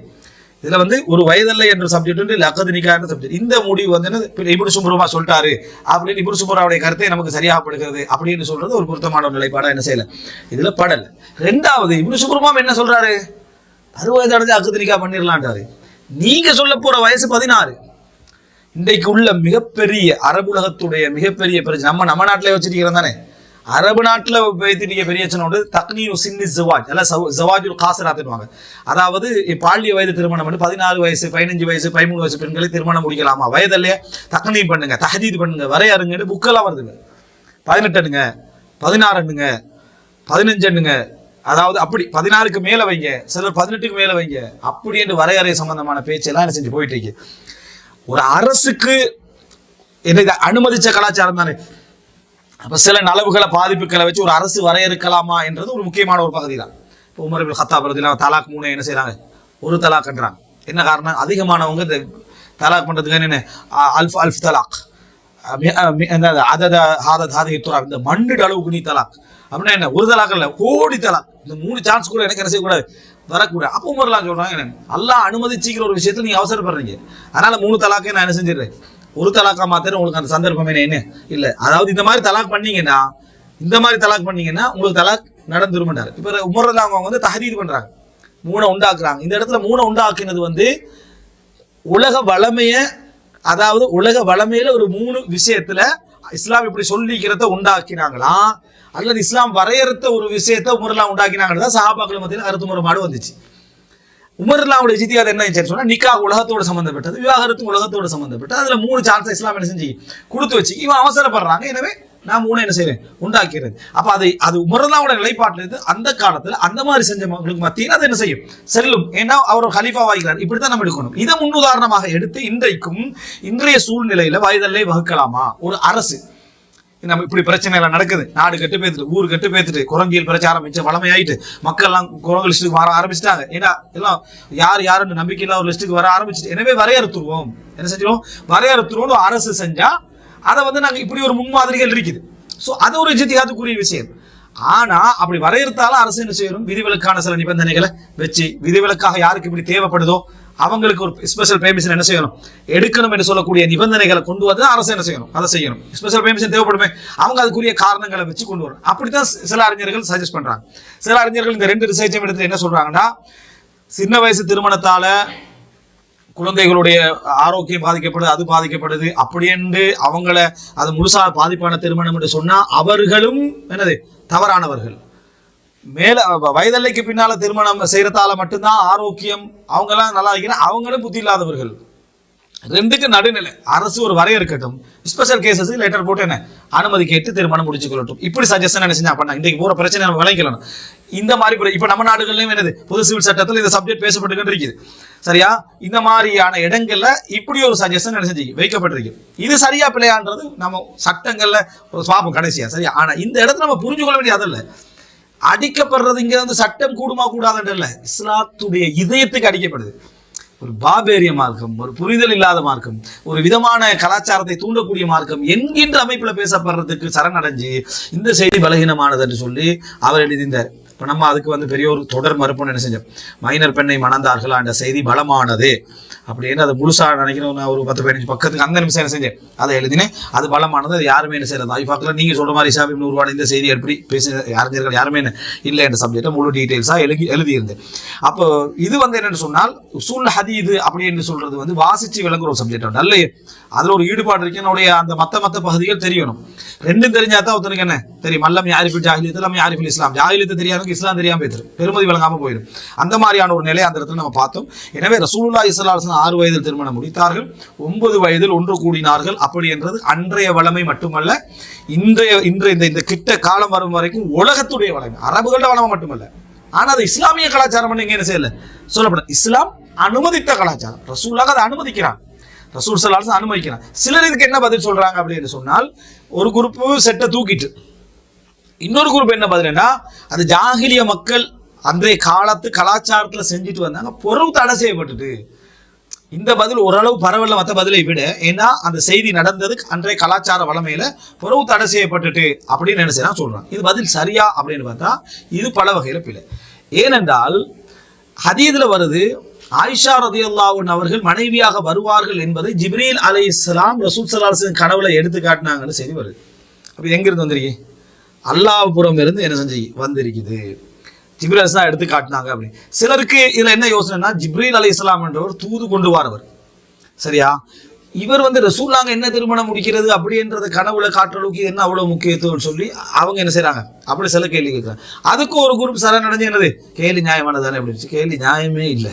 இதுல வந்து ஒரு வயதில்லை என்ற சப்ஜெக்ட் வந்து லக்கது நிக்கான என்ற சப்ஜெக்ட் இந்த முடிவு வந்து என்ன இப்படி சும்பரமா சொல்லிட்டாரு அப்படின்னு இபுடு சும்பராவுடைய கருத்தை நமக்கு சரியாக படுகிறது அப்படின்னு சொல்றது ஒரு பொருத்தமான ஒரு நிலைப்பாடா என்ன செய்யல. இதுல படல. ரெண்டாவது இபுடு சுப்ரமாம் என்ன சொல்றாரு? அறுபது அடைஞ்சு அக்கது நிக்கா பண்ணிடலான்றாரு நீங்க சொல்ல போற வயசு பதினாறு. இன்றைக்கு உள்ள மிகப்பெரிய அரபுலகத்துடைய மிகப்பெரிய பிரச்சனை. நம்ம நம்ம நாட்டிலே வச்சிருக்கிறோம் தானே. அரபு நாட்டில் வைத்திருக்க பெரிய பிரச்சனை தக்னீனு சின்னி ஜவாஜ். அல்ல ஜவாஜுல் காசராத்துவாங்க அதாவது பாலிய வயது திருமணம் பண்ணி பதினாறு வயசு பதினஞ்சு வயசு பதிமூணு வயசு பெண்களை திருமணம் முடிக்கலாமா? வயதில்லையே? தக்னி பண்ணுங்க தஹதீத் பண்ணுங்க வரையறுங்கன்னு புக்கெல்லாம் வருதுங்க. பதினெட்டுங்க பதினாறுங்க பதினஞ்சுங்க அதாவது அப்படி பதினாறுக்கு மேலே வைங்க சிலர் பதினெட்டுக்கு மேலே வைங்க. அப்படி என்று வரையறை சம்பந்தமான பேச்செல்லாம் என்ன செஞ்சு போயிட்டு இருக்கு. ஒரு அரசுக்கு என்ன இதை அனுமதிச்ச கலாச்சாரம் தானே. அப்போ சில நலவுகளை பாதிப்புகளை வச்சு ஒரு அரசு வரையறுக்கலாமா என்றது ஒரு முக்கியமான ஒரு பகுதி தான் இப்போ உமர் இப்னு தலாக் மூணு என்ன செய்கிறாங்க ஒரு தலாக்ன்றாங்க என்ன காரணம்? அதிகமானவங்க இந்த தலாக் பண்றதுக்கு என்ன அல்ஃப் அல்ஃப் தலாக். மி- அதத ஹாதத் ஹாதி இந்த மண்ணுட அளவுக்கு நீ தலாக். அப்படின்னா என்ன? ஒரு தலாக் இல்லை கோடி தலாக். இந்த மூணு சான்ஸ் கூட எனக்கு என்ன செய்யக்கூடாது? வரக்கூடாது. அப்போ உமர்லாம் சொல்கிறாங்க என்ன அல்லாஹ் அனுமதிச்சிக்கிற ஒரு விஷயத்துல நீங்க அவசரப்படுறீங்க. அதனால மூணு தலாக்கே நான் என்ன செஞ்சிடுறேன்? ஒரு தலாக்கா மாத்திரம் உங்களுக்கு அந்த சந்தர்ப்பம் என்ன? இல்ல. அதாவது இந்த மாதிரி தலாக் பண்ணீங்கன்னா இந்த மாதிரி தலாக் பண்ணீங்கன்னா உங்களுக்கு தலாக் நடந்துருமாட்டாரு இப்ப உமர்ல அவங்க வந்து தஹரீர் பண்றாங்க. மூணை உண்டாக்குறாங்க. இந்த இடத்துல மூணை உண்டாக்குனது வந்து உலக வளமைய அதாவது உலக வளமையில ஒரு மூணு விஷயத்துல இஸ்லாம் இப்படி சொல்லிக்கிறத உண்டாக்கினாங்களா? அல்லது இஸ்லாம் வரையறுத்த ஒரு விஷயத்த உமரெல்லாம் உண்டாக்கினாங்கன்னு தான் சஹாபாக்கள் மத்தியில் கருத்து முறைப்பாடு வந்துச்சு. உமர்லாவுடைய ஜித்தியாத் என்ன சரி சொன்னா நிக்கா உலகத்தோட சம்பந்தப்பட்டது விவாகரத்து உலகத்தோட சம்பந்தப்பட்டது. அதுல மூணு சான்ஸ் இஸ்லாம் என்ன செஞ்சு கொடுத்து வச்சு இவன் அவசரப்படுறாங்க. எனவே நான் மூணு என்ன செய்யறேன் உண்டாக்கிறது. அப்ப அதை அது உமர்லாவோட நிலைப்பாட்டில் இருந்து அந்த காலத்துல அந்த மாதிரி செஞ்ச மக்களுக்கு மத்தியில் அது என்ன செய்யும்? செல்லும். ஏன்னா அவர் ஹலீஃபா வாய்க்கிறார். இப்படித்தான் நம்ம எடுக்கணும். இதை முன்னுதாரணமாக எடுத்து இன்றைக்கும் இன்றைய சூழ்நிலையில வயதல்லை வகுக்கலாமா? ஒரு அரசு. நம்ம இப்படி பிரச்சனை எல்லாம் நடக்குது. நாடு கெட்டு பேத்துட்டு ஊர் கெட்டு பேத்துட்டு குரங்கியல் பிரச்சாரம் ஆரம்பிச்சு வளமையாயிட்டு மக்கள் எல்லாம் குரங்கு லிஸ்ட்டுக்கு வர ஆரம்பிச்சிட்டாங்க. ஏன்னா எல்லாம் யார் யாருன்னு நம்பிக்கை இல்லாத ஒரு லிஸ்ட்டுக்கு வர ஆரம்பிச்சிட்டு எனவே வரையறுத்துருவோம். என்ன செஞ்சிருவோம்? வரையறுத்துருவோம் அரசு செஞ்சா அதை வந்து நாங்கள் இப்படி ஒரு முன்மாதிரிகள் இருக்குது. ஸோ அது ஒரு ஜித்தியாத்துக்குரிய விஷயம். ஆனா அப்படி வரையறுத்தாலும் அரசு என்ன செய்யணும் விதிவிலக்கான சில நிபந்தனைகளை வச்சு விதிவிலக்காக யாருக்கு இப்படி தேவைப்படுதோ அவங்களுக்கு ஒரு ஸ்பெஷல் பெர்மிஷன் என்ன செய்யணும்? எடுக்கணும் என்று சொல்லக்கூடிய நிபந்தனைகளை கொண்டு வந்து அரசு என்ன செய்யணும்? அதை செய்யணும். ஸ்பெஷல் பெர்மிஷன் தேவைப்படுமே? அவங்க அதுக்குரிய காரணங்களை வச்சு கொண்டு வரணும். அப்படித்தான் சில அறிஞர்கள் சஜஸ்ட் பண்றாங்க. சில அறிஞர்கள் இந்த ரெண்டு ரிசர்ச்சும் எடுத்து என்ன சொல்றாங்கன்னா சின்ன வயசு திருமணத்தால குழந்தைகளுடைய ஆரோக்கியம் பாதிக்கப்படுது அது பாதிக்கப்படுது. அப்படி என்று அவங்கள அது முழுசா பாதிப்பான திருமணம் என்று சொன்னா அவர்களும் என்னது? தவறானவர்கள். மேல வயதல்லைக்கு பின்னால திருமணம் செய்யறதால மட்டும்தான் ஆரோக்கியம் அவங்க எல்லாம் நல்லா இருக்கிற அவங்களும் புத்தி இல்லாதவர்கள். ரெண்டுக்கு நடுநிலை. அரசு ஒரு வரைய இருக்கட்டும். ஸ்பெஷல் கேசஸ் லெட்டர் போட்டு என்ன அனுமதி கேட்டு திருமணம் முடிச்சு கொள்ளட்டும். இப்படி சஜஷன் என்ன செஞ்சா பண்ணா இன்றைக்கு போற பிரச்சனை நம்ம விளங்கிக்கலாம் இந்த மாதிரி பிர- இப்ப நம்ம நாடுகள்லயும் என்னது பொது சிவில் சட்டத்தில் இந்த சப்ஜெக்ட் பேசப்பட்டு இருக்குது. சரியா? இந்த மாதிரியான இடங்கள்ல இப்படி ஒரு சஜஷன் என்ன செஞ்சு வைக்கப்பட்டிருக்கு. இது சரியா பிள்ளையான்றது நம்ம சட்டங்கள்ல ஒரு சுவாபம் கடைசியா சரியா? ஆனா இந்த இடத்துல நம்ம புரிஞ்சு கொள்ள வேண்டியது அதில்லை. அடிக்கப்படுறது இங்க வந்து சட்டம் கூடுமா கூடாதுன்றல்ல இஸ்லாத்துடைய இதயத்துக்கு அடிக்கப்படுது. ஒரு பாபேரிய மார்க்கம் ஒரு புரிதல் இல்லாத மார்க்கம் ஒரு விதமான கலாச்சாரத்தை தூண்டக்கூடிய மார்க்கம் என்கின்ற அமைப்புல பேசப்படுறதுக்கு சரணடைஞ்சு இந்த செய்தி பலகீனமானது என்று சொல்லி அவர் எழுதியிருந்தார். இப்போ நம்ம அதுக்கு வந்து பெரிய ஒரு தொடர் மறுப்புன்னு என்ன செஞ்சோம்? மைனர் பெண்ணை மணந்தார்களா என்ற செய்தி பலமானது. அப்படின்னு அதை முழுசாக நினைக்கிறேன் நான் ஒரு பத்து பதினஞ்சு பக்கத்துக்கு அந்த நிமிஷம் என்ன செஞ்சேன்? அதை எழுதினேன். அது பலமானது அது யாருமே என்ன செய்யறது ஐஃபாக்கில் நீங்க சொல்ற மாதிரி சாபி நூறுவான இந்த செய்தி எப்படி பேசி அறிஞர்கள் யாருமே என்ன இல்லை என்ற சப்ஜெக்டை முழு டீட்டெயில்ஸாக எழுதி எழுதியிருந்தேன். அப்போ இது வந்து என்னென்னு சொன்னால் சூழ் ஹதீது அப்படின்னு சொல்றது வந்து வாசிச்சு விளங்குற ஒரு சப்ஜெக்ட் நல்ல அதுல ஒரு ஈடுபாடு இருக்கு. என்னுடைய அந்த மத்த மத்த பகுதிகள் தெரியணும். ரெண்டும் தெரிஞ்சா தான் ஒருத்தனுக்கு என்ன? தெரியும். மல்லம் யாரிஃபில் ஜாகிலியத்தில் நம்ம யாரிஃபில் இஸ்லாம். ஜாஹிலியத்து தெரியாதவங்க இஸ்லாம் தெரியாம போயிரு பெருமதி விளங்காம போயிடும். அந்த மாதிரியான ஒரு நிலை அந்த இடத்துல நம்ம பார்த்தோம். எனவே ரசூலுல்லா இஸ்லாசன் ஆறு வயதில் திருமணம் முடித்தார்கள். ஒன்பது வயதில் ஒன்று கூடினார்கள். அப்படி என்றது அன்றைய வளமை மட்டுமல்ல இன்றைய இன்றைய இந்த இந்த கிட்ட காலம் வரும் வரைக்கும் உலகத்துடைய வளமை. அரபுகளோட வளமை மட்டுமல்ல. ஆனா அது இஸ்லாமிய கலாச்சாரம் என்ன செய்யல? சொல்லப்படும் இஸ்லாம் அனுமதித்த கலாச்சாரம். ரசூலாக அதை அனுமதிக்கிறான். ரசூல் சலாஸ் அனுமதிக்கிறான். சிலர் இதுக்கு என்ன பதில் சொல்றாங்க அப்படின்னு சொன்னால் ஒரு குரூப்பு செட்டை தூக்கிட்டு இன்னொரு குரூப் என்ன பதில்னா அது ஜாகிலிய மக்கள் அன்றைய காலத்து கலாச்சாரத்தில் செஞ்சுட்டு வந்தாங்க பொருள் தடை செய்யப்பட்டுட்டு. இந்த பதில் ஓரளவு பரவல்ல மற்ற பதிலை விட ஏன்னா அந்த செய்தி நடந்தது அன்றைய கலாச்சார வளமையில புறவு தடை செய்யப்பட்டுட்டு அப்படின்னு என்ன செய்யலாம் சொல்றான் இது பதில் சரியா அப்படின்னு பார்த்தா இது பல வகையில பிழை. ஏனென்றால் ஹதீதில் வருது ஆயிஷா ரதியுல்லாஹன் அவர்கள் மனைவியாக வருவார்கள் என்பதை ஜிப்ரீல் அலை இஸ்லாம் ரசூல் சலாஹின் கனவுல எடுத்து காட்டினாங்கன்னு செய்தி வருது. அப்போ எங்கிருந்து வந்திருக்கி அல்லாஹ்புறம் இருந்து என்ன செஞ்சு வந்திருக்குது. ஜிப்ரீல் அலிஸ்லாம் எடுத்து காட்டினாங்க அப்படின்னு. சிலருக்கு இதில் என்ன யோசனைனா ஜிப்ரீல் அலி இஸ்லாம் என்றவர் தூது கொண்டு வாரவர். சரியா? இவர் வந்து ரசூல்லாங்க என்ன திருமணம் முடிக்கிறது அப்படின்றத கனவுல காட்டுறதுக்கு என்ன அவ்வளோ முக்கியத்துவம் சொல்லி அவங்க என்ன செய்கிறாங்க அப்படி சில கேள்வி கேட்குறாங்க அதுக்கு ஒரு குரூப் சரணடைஞ்சு என்னது? கேள்வி நியாயமானதானே அப்படின்னு கேள்வி நியாயமே இல்லை.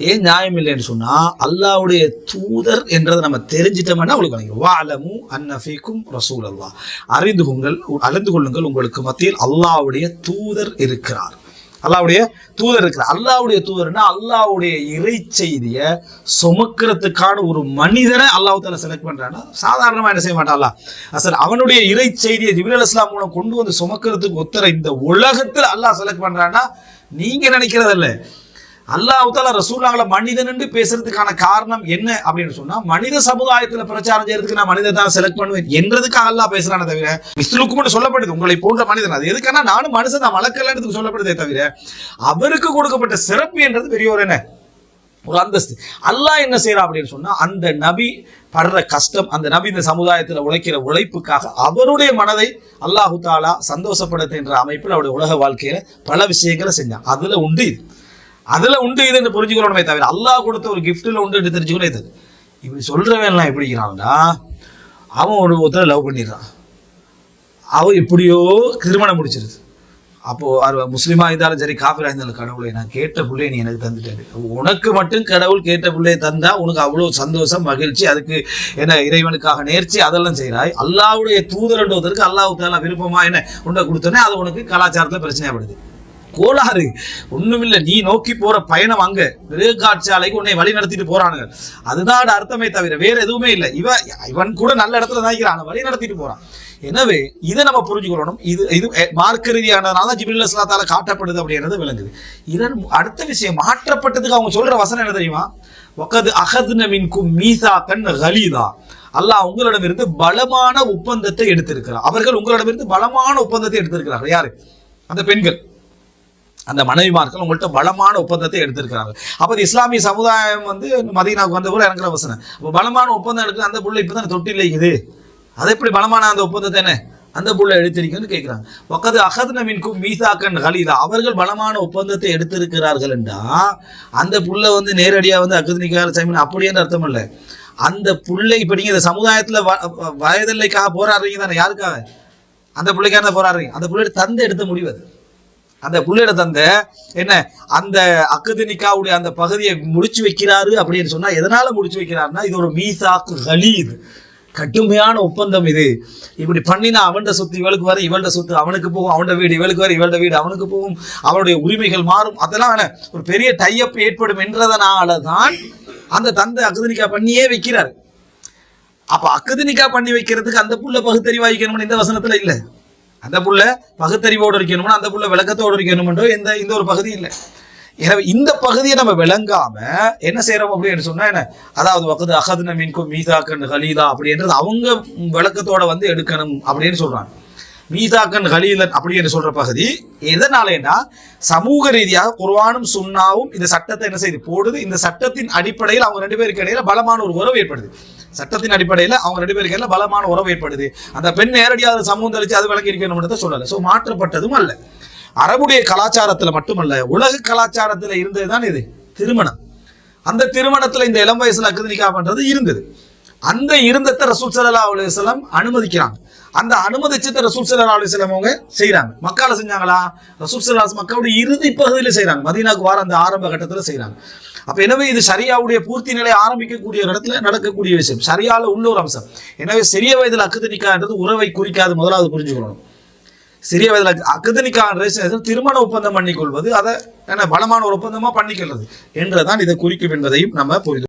ஏன் நியாயம் இல்லைன்னு சொன்னா அல்லாவுடைய தூதர் என்றதை நம்ம தெரிஞ்சிட்டோம்னா உங்களுக்கு வணங்கும் வாலமு அன்னஃபீக்கும் ரசூல் அல்லாஹ் அறிந்து கொங்கள் அறிந்து கொள்ளுங்கள் உங்களுக்கு மத்தியில் அல்லாஹ்வுடைய தூதர் இருக்கிறார். அல்லாவுடைய தூதர் இருக்கிறார். அல்லாவுடைய தூதர்னா அல்லாவுடைய இறை செய்தியை சுமக்கிறதுக்கான ஒரு மனிதனை அல்லாஹ் தால செலக்ட் பண்றான்னா சாதாரணமா என்ன செய்ய மாட்டான் அல்லாஹ் அசல் அவனுடைய இறை செய்தியை ஜிபிரல் இஸ்லாம் மூலம் கொண்டு வந்து சுமக்கிறதுக்கு ஒத்தர இந்த உலகத்தில் அல்லாஹ் செலக்ட் பண்றான்னா நீங்க நினைக்கிறதில்ல. அல்லாஹ் தால ரசூலாங்கள மனிதன் என்று பேசுறதுக்கான காரணம் என்ன அப்படின்னு சொன்னா மனித சமுதாயத்துல பிரச்சாரம் செய்யறதுக்கு நான் மனிதன் தான் செலக்ட் பண்ணுவேன் என்றதுக்காக அல்லாஹ் பேசுறானே தவிர மிஸ்லுக்கும் சொல்லப்படுது உங்களை போன்ற மனிதன். அது எதுக்கான நானும் மனுஷன் தான் வழக்கல்லன்றதுக்கு சொல்லப்படுதே தவிர அவருக்கு கொடுக்கப்பட்ட சிறப்பு என்றது பெரிய ஒரு என்ன? ஒரு அந்தஸ்து. அல்லாஹ் என்ன செய்யறான் அப்படின்னு சொன்னா அந்த நபி படுற கஷ்டம் அந்த நபி இந்த சமுதாயத்துல உழைக்கிற உழைப்புக்காக அவருடைய மனதை அல்லாஹு தாலா சந்தோஷப்படுத்துகின்ற அமைப்பில் அவருடைய உலக வாழ்க்கையில பல விஷயங்களை செஞ்சான். அதுல உண்டு இது. அதுல உண்டு இதுன்னு புரிஞ்சுக்கிறோமே தவிர அல்லாஹ் கொடுத்த ஒரு கிஃப்ட்ல உண்டு என்று தெரிஞ்சுக்கணும் இது இப்படி சொல்றவன்லாம் எப்படி இருக்கிறான்டா? அவன் ஒரு ஒருத்தரை லவ் பண்ணிடுறான். அவன் எப்படியோ திருமணம் முடிச்சிருது. அப்போ அது முஸ்லீமா இருந்தாலும் சரி காபிரா இருந்தாலும் கடவுளை நான் கேட்ட பிள்ளை நீ எனக்கு தந்துட்டாரு. உனக்கு மட்டும் கடவுள் கேட்ட பிள்ளையை தந்தா உனக்கு அவ்வளோ சந்தோஷம் மகிழ்ச்சி அதுக்கு என்ன இறைவனுக்காக நேர்ச்சி அதெல்லாம் செய்கிறாய் அல்லாவுடைய தூதரன்றதற்கு அல்லாஹ் தாலா விருப்பமா என்ன உண்டை கொடுத்தோன்னே அது உனக்கு கலாச்சாரத்தில் பிரச்சனையாகப்படுது கோளாறு. ஒண்ணுமில்ல நீ நோக்கி போற பயணம் அங்க. மிருகாட்சியாலைக்கு உன்னை வழி நடத்திட்டு போறானுங்க. அதுதான் அர்த்தமே தவிர வேற எதுவுமே இல்லை. இவ இவன் கூட நல்ல இடத்துல தான் இருக்கிறான். வழி நடத்திட்டு போறான். எனவே இதை நம்ம புரிஞ்சுக்கொள்ளணும். இது இது மார்க்க ரீதியானதுனால தான் ஜிபில் இஸ்லாத்தால காட்டப்படுது அப்படின்றது விளங்குது. இதன் அடுத்த விஷயம் மாற்றப்பட்டதுக்கு அவங்க சொல்ற வசனம் என்ன தெரியுமா? ஒக்கது அகதுனமின்கும் மீசா கண் கலீதா அல்லாஹ் உங்களிடமிருந்து பலமான ஒப்பந்தத்தை எடுத்திருக்கிறார். அவர்கள் உங்களிடமிருந்து பலமான ஒப்பந்தத்தை எடுத்திருக்கிறார்கள். யாரு? அந்த பெண்கள். அந்த மனைவிமார்கள் உங்கள்கிட்ட பலமான ஒப்பந்தத்தை எடுத்திருக்கிறாங்க அப்போ இஸ்லாமிய சமுதாயம் வந்து மதீனாவுக்கு வந்த கூட இறங்குற வசனம். அப்போ பலமான ஒப்பந்தம் எடுக்கிற அந்த புள்ள இப்போ தான் தொட்டில் இருக்குது? அது எப்படி பலமான அந்த ஒப்பந்தத்தை என்ன? அந்த புள்ள எடுத்திருக்குன்னு கேட்குறாங்க. ஒக்கது அகது மின்கும் மீசாக்கன் ஹலீதா அவர்கள் பலமான ஒப்பந்தத்தை எடுத்திருக்கிறார்கள் என்றா அந்த புள்ள வந்து நேரடியாக வந்து அகதுனிக்கார சைமன் அப்படின்ற அர்த்தம் இல்லை. அந்த புள்ளை இப்போ நீங்கள் இந்த சமுதாயத்தில் வயதில்லைக்காக போராடுறீங்க தானே யாருக்காக? அந்த பிள்ளைக்காக போராடுறீங்க. அந்த பிள்ளை தந்தை எடுத்த முடிவு அது. அந்த புள்ளையிட தந்த என்ன அந்த அக்குதினிக்காவுடைய அந்த பகுதியை முடிச்சு வைக்கிறாரு அப்படின்னு சொன்னா எதனால முடிச்சு வைக்கிறாருன்னா இது ஒரு மீசாக்கு ஹலீது கடுமையான ஒப்பந்தம் இது. இப்படி பண்ணினா அவன்ட சொத்து இவளுக்கு வர இவள்ட சொத்து அவனுக்கு போகும் அவன்ட வீடு இவளுக்கு வர இவள்ட வீடு அவனுக்கு போகும் அவனுடைய உரிமைகள் மாறும். அதெல்லாம் ஒரு பெரிய டைஅப் ஏற்படும் என்றதனால தான் அந்த தந்தை அக்குதினிக்கா பண்ணியே வைக்கிறார். அப்ப அக்குதினிக்கா பண்ணி வைக்கிறதுக்கு அந்த புள்ள பகுத்தறிவாய்க்கணும்னு இந்த வசனத்துல இல்லை. அந்த புள்ள பகுத்தறிவோடு இருக்கணும்னா அந்த புள்ள விளக்கத்தோடு இருக்கணும்ன்றோ எந்த இந்த ஒரு பகுதி இல்லை. எனவே இந்த பகுதியை நம்ம விளங்காம என்ன செய்யறோம் அப்படின்னு சொன்னா என்ன? அதாவது வக்கது அகதுன மீன்கும் மீதாக்கன் ஹலீதா அப்படின்றது அவங்க விளக்கத்தோட வந்து எடுக்கணும் அப்படின்னு சொல்றாங்க. மீதாக்கன் ஹலீலன் அப்படின்னு சொல்ற பகுதி எதனாலேன்னா சமூக ரீதியாக குர்வானும் சுன்னாவும் இந்த சட்டத்தை என்ன செய்து போடுது. இந்த சட்டத்தின் அடிப்படையில் அவங்க ரெண்டு பேருக்கு இடையில பலமான ஒரு உறவு ஏற்படுது. சட்டத்தின் அடிப்படையில் அவங்க ரெண்டு பேருக்கு எல்லாம் பலமான உறவு ஏற்படுது. அந்த பெண் நேரடியாக அதை சமூகம் தெளிச்சு அது விளங்கி இருக்கணும் சொல்லலை. ஸோ மாற்றப்பட்டதும் அல்ல. அரபுடைய கலாச்சாரத்துல மட்டுமல்ல உலக கலாச்சாரத்துல இருந்ததுதான் இது. திருமணம். அந்த திருமணத்துல இந்த இளம் வயசுல அக்னிகா பண்றது இருந்தது. அந்த இருந்தத்தை ரசூல் சல்லா அலுவலம் அனுமதிக்கிறாங்க. அந்த அனுமதிச்சத்தை ரசூல் சல்லா அலுவலம் அவங்க செய்யறாங்க மக்கால செஞ்சாங்களா? ரசூல் சல்லா மக்களுடைய இறுதி பகுதியில செய்யறாங்க மதீனாக்கு வார அந்த ஆரம்ப கட்டத்தில் செய்யறாங்க அப்ப எனவே இது சரியாவுடைய பூர்த்தி நிலை ஆரம்பிக்கக்கூடிய ஒரு இடத்துல நடக்கக்கூடிய விஷயம். சரியால உள்ள ஒரு அம்சம். எனவே சிறிய வயதில் அக்குதனிக்கான்றது உறவை குறிக்காது. முதலாவது புரிஞ்சுக்கணும். சிறிய வயதில் அக்கதனிக்கான திருமண ஒப்பந்தம் பண்ணிக்கொள்வது அதை என்ன பலமான ஒரு ஒப்பந்தமா பண்ணிக்கிறது என்றதான் இதை குறிக்கும் என்பதையும் நம்ம புரிந்து